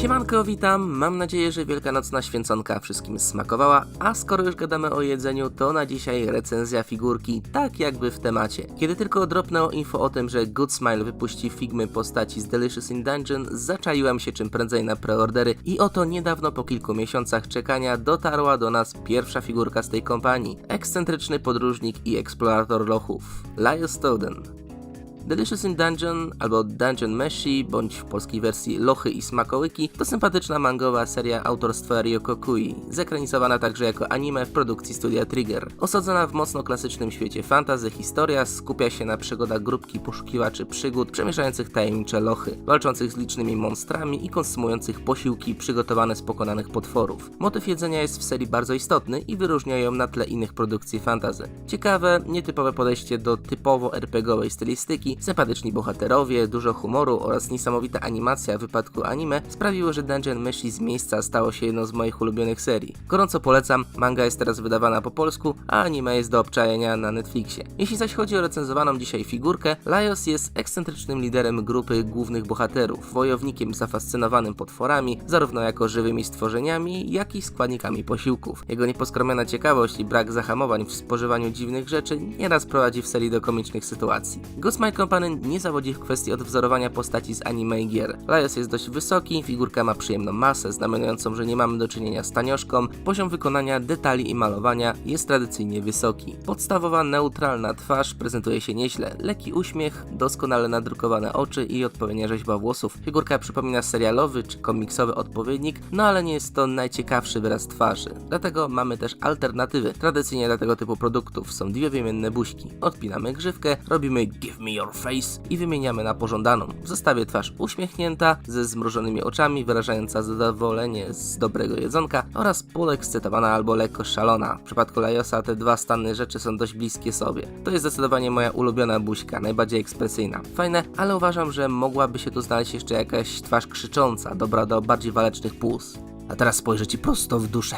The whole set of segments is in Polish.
Siemanko, witam. Mam nadzieję, że wielkanocna święconka wszystkim smakowała, a skoro już gadamy o jedzeniu, to na dzisiaj recenzja figurki, tak jakby w temacie. Kiedy tylko dropnęło info o tym, że Good Smile wypuści figmy postaci z Delicious in Dungeon, zaczaiłem się czym prędzej na preordery i oto niedawno po kilku miesiącach czekania dotarła do nas pierwsza figurka z tej kompanii. Ekscentryczny podróżnik i eksplorator lochów, Lyle Stoughton. Delicious in Dungeon albo Dungeon Meshi, bądź w polskiej wersji Lochy i Smakołyki, to sympatyczna mangowa seria autorstwa Ryoko Kui, zekranizowana także jako anime w produkcji studia Trigger. Osadzona w mocno klasycznym świecie fantasy, historia skupia się na przygodach grupki poszukiwaczy przygód przemieszających tajemnicze lochy, walczących z licznymi monstrami i konsumujących posiłki przygotowane z pokonanych potworów. Motyw jedzenia jest w serii bardzo istotny i wyróżnia ją na tle innych produkcji fantasy. Ciekawe, nietypowe podejście do typowo RPGowej stylistyki, sympatyczni bohaterowie, dużo humoru oraz niesamowita animacja w wypadku anime sprawiły, że Dungeon Meshi z miejsca stało się jedną z moich ulubionych serii. Gorąco polecam, manga jest teraz wydawana po polsku, a anime jest do obczajenia na Netflixie. Jeśli zaś chodzi o recenzowaną dzisiaj figurkę, Laios jest ekscentrycznym liderem grupy głównych bohaterów, wojownikiem zafascynowanym potworami, zarówno jako żywymi stworzeniami, jak i składnikami posiłków. Jego nieposkromiona ciekawość i brak zahamowań w spożywaniu dziwnych rzeczy nieraz prowadzi w serii do komicznych sytuacji. Ghost Company nie zawodzi w kwestii odwzorowania postaci z anime i gier. Laios jest dość wysoki, figurka ma przyjemną masę, znamianującą, że nie mamy do czynienia z tanioszką, poziom wykonania, detali i malowania jest tradycyjnie wysoki. Podstawowa, neutralna twarz prezentuje się nieźle, lekki uśmiech, doskonale nadrukowane oczy i odpowiednia rzeźba włosów. Figurka przypomina serialowy czy komiksowy odpowiednik, no ale nie jest to najciekawszy wyraz twarzy. Dlatego mamy też alternatywy. Tradycyjnie dla tego typu produktów są dwie wymienne buźki. Odpinamy grzywkę, robimy give me your face i wymieniamy na pożądaną. W zestawie twarz uśmiechnięta, ze zmrużonymi oczami, wyrażająca zadowolenie z dobrego jedzonka oraz podekscytowana albo lekko szalona. W przypadku Lajosa te dwa stany rzeczy są dość bliskie sobie. To jest zdecydowanie moja ulubiona buźka, najbardziej ekspresyjna. Fajne, ale uważam, że mogłaby się tu znaleźć jeszcze jakaś twarz krzycząca, dobra do bardziej walecznych płuc. A teraz spojrzę ci prosto w duszę.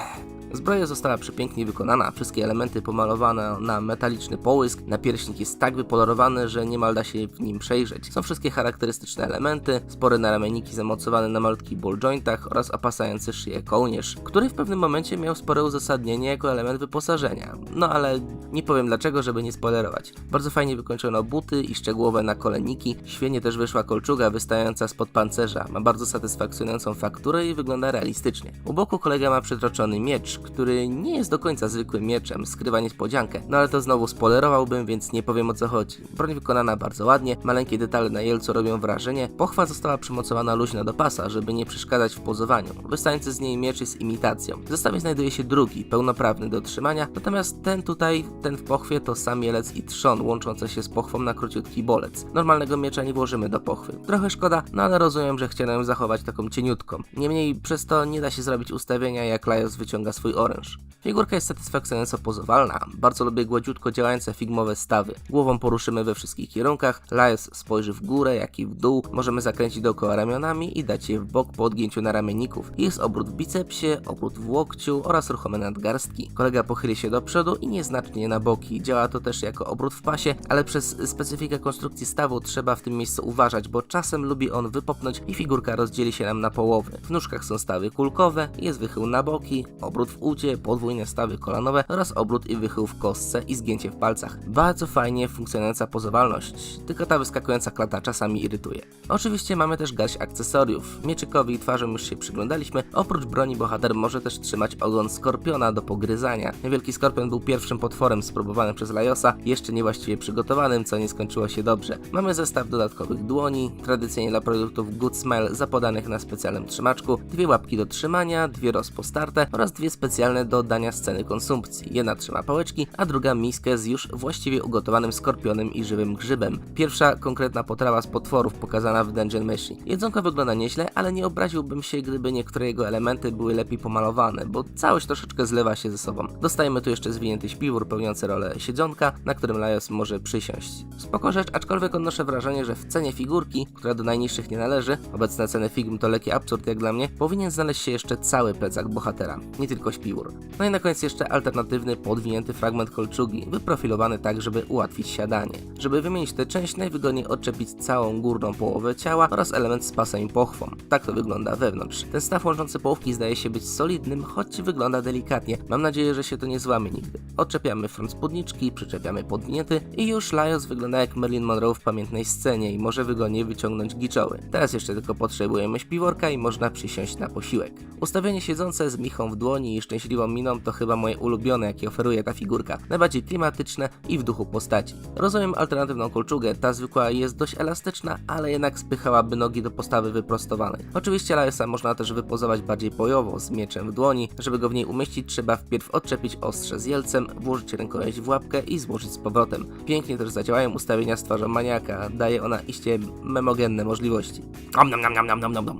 Zbroja została przepięknie wykonana, wszystkie elementy pomalowane na metaliczny połysk, napierśnik jest tak wypolerowany, że niemal da się w nim przejrzeć. Są wszystkie charakterystyczne elementy, spory naramienniki zamocowane na malutkich ball jointach oraz opasający szyję kołnierz, który w pewnym momencie miał spore uzasadnienie jako element wyposażenia. No ale nie powiem dlaczego, żeby nie spoilerować. Bardzo fajnie wykończono buty i szczegółowe nakolenniki, świetnie też wyszła kolczuga wystająca spod pancerza, ma bardzo satysfakcjonującą fakturę i wygląda realistycznie. U boku kolega ma przytroczony miecz, który nie jest do końca zwykłym mieczem, skrywa niespodziankę. No ale to znowu spoilerowałbym, więc nie powiem o co chodzi. Broń wykonana bardzo ładnie, maleńkie detale na jelcu robią wrażenie. Pochwa została przymocowana luźno do pasa, żeby nie przeszkadzać w pozowaniu. Wystający z niej miecz jest imitacją. W zestawie znajduje się drugi, pełnoprawny do trzymania, natomiast ten tutaj, ten w pochwie to sam jelec i trzon łączące się z pochwą na króciutki bolec. Normalnego miecza nie włożymy do pochwy. Trochę szkoda, no ale rozumiem, że chciano ją zachować taką cieniutką. Niemniej przez to nie da się zrobić ustawienia jak Laios wyciąga swój oręż. Figurka jest satysfakcjonująco pozowalna, bardzo lubię gładziutko działające figmowe stawy. Głową poruszymy we wszystkich kierunkach, Laios spojrzy w górę, jak i w dół, możemy zakręcić dookoła ramionami i dać je w bok po odgięciu na ramienników. Jest obrót w bicepsie, obrót w łokciu oraz ruchome nadgarstki. Kolega pochyli się do przodu i nieznacznie na boki. Działa to też jako obrót w pasie, ale przez specyfikę konstrukcji stawu trzeba w tym miejscu uważać, bo czasem lubi on wypopnąć i figurka rozdzieli się nam na połowy. W nóżkach są stawy kulkowe, jest wychył na boki, obrót w udzie, podwójne stawy kolanowe oraz obrót i wychył w kostce i zgięcie w palcach. Bardzo fajnie funkcjonująca pozowalność, tylko ta wyskakująca klata czasami irytuje. Oczywiście mamy też garść akcesoriów. Mieczykowi i twarzom już się przyglądaliśmy. Oprócz broni bohater może też trzymać ogon skorpiona do pogryzania. Wielki skorpion był pierwszym potworem spróbowanym przez Lajosa, jeszcze niewłaściwie przygotowanym, co nie skończyło się dobrze. Mamy zestaw dodatkowych dłoni, tradycyjnie dla produktów Good Smile zapodanych na specjalnym trzymaczku, dwie łapki do trzymania, dwie rozpostarte oraz dwie specjalne do dania sceny konsumpcji. Jedna trzyma pałeczki, a druga miskę z już właściwie ugotowanym skorpionem i żywym grzybem. Pierwsza konkretna potrawa z potworów pokazana w Dungeon Meshi. Jedzonko wygląda nieźle, ale nie obraziłbym się, gdyby niektóre jego elementy były lepiej pomalowane, bo całość troszeczkę zlewa się ze sobą. Dostajemy tu jeszcze zwinięty śpiwór pełniący rolę siedzonka, na którym Laios może przysiąść. Spoko rzecz, aczkolwiek odnoszę wrażenie, że w cenie figurki, która do najniższych nie należy, obecne ceny figm to lekki absurd jak dla mnie, powinien znaleźć się jeszcze cały plecak bohatera. Nie tylko śpiwór. No i na koniec jeszcze alternatywny podwinięty fragment kolczugi, wyprofilowany tak, żeby ułatwić siadanie. Żeby wymienić tę część, najwygodniej odczepić całą górną połowę ciała oraz element z pasem i pochwą. Tak to wygląda wewnątrz. Ten staw łączący połówki zdaje się być solidnym, choć wygląda delikatnie. Mam nadzieję, że się to nie złamie nigdy. Odczepiamy front spódniczki, przyczepiamy podniety i już Lajos wygląda jak Marilyn Monroe w pamiętnej scenie i może wygodnie wyciągnąć giczoły. Teraz jeszcze tylko potrzebujemy śpiworka i można przysiąść na posiłek. Ustawienie siedzące z michą w dłoni i szczęśliwą miną to chyba moje ulubione, jakie oferuje ta figurka. Najbardziej klimatyczne i w duchu postaci. Rozumiem alternatywną kolczugę, ta zwykła jest dość elastyczna, ale jednak spychałaby nogi do postawy wyprostowanej. Oczywiście Lajosa można też wypozować bardziej bojowo, z mieczem w dłoni. Żeby go w niej umieścić, trzeba wpierw odczepić ostrze z jelcem, włożyć rękojeść w łapkę i złożyć z powrotem. Pięknie też zadziałają ustawienia z twarzą maniaka, daje ona iście memogenne możliwości. Om nom nom nom nom nom nom nom.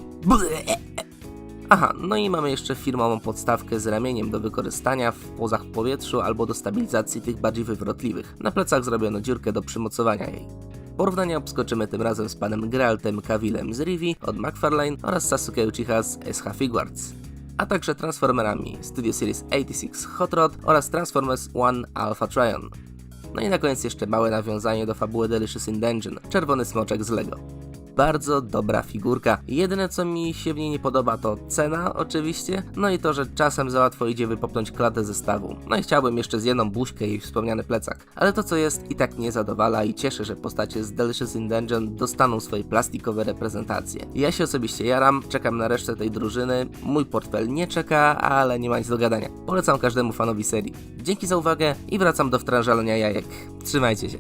Aha, no i mamy jeszcze firmową podstawkę z ramieniem do wykorzystania w pozach w powietrzu albo do stabilizacji tych bardziej wywrotliwych. Na plecach zrobiono dziurkę do przymocowania jej. Porównania obskoczymy tym razem z panem Geraltem Cavillem z Rivi od McFarlane oraz Sasuke Uchiha z SH Figuarts, a także Transformerami Studio Series 86 Hot Rod oraz Transformers One Alpha Trion. No i na koniec jeszcze małe nawiązanie do fabuły Delicious in Dungeon, czerwony smoczek z Lego. Bardzo dobra figurka. Jedyne co mi się w niej nie podoba to cena oczywiście, no i to, że czasem za łatwo idzie wypopnąć klatę zestawu. No i chciałbym jeszcze z jedną buźkę i wspomniany plecak. Ale to co jest i tak nie zadowala i cieszę, że postacie z Delicious in Dungeon dostaną swoje plastikowe reprezentacje. Ja się osobiście jaram, czekam na resztę tej drużyny. Mój portfel nie czeka, ale nie ma nic do gadania. Polecam każdemu fanowi serii. Dzięki za uwagę i wracam do wtrążalenia jajek. Trzymajcie się.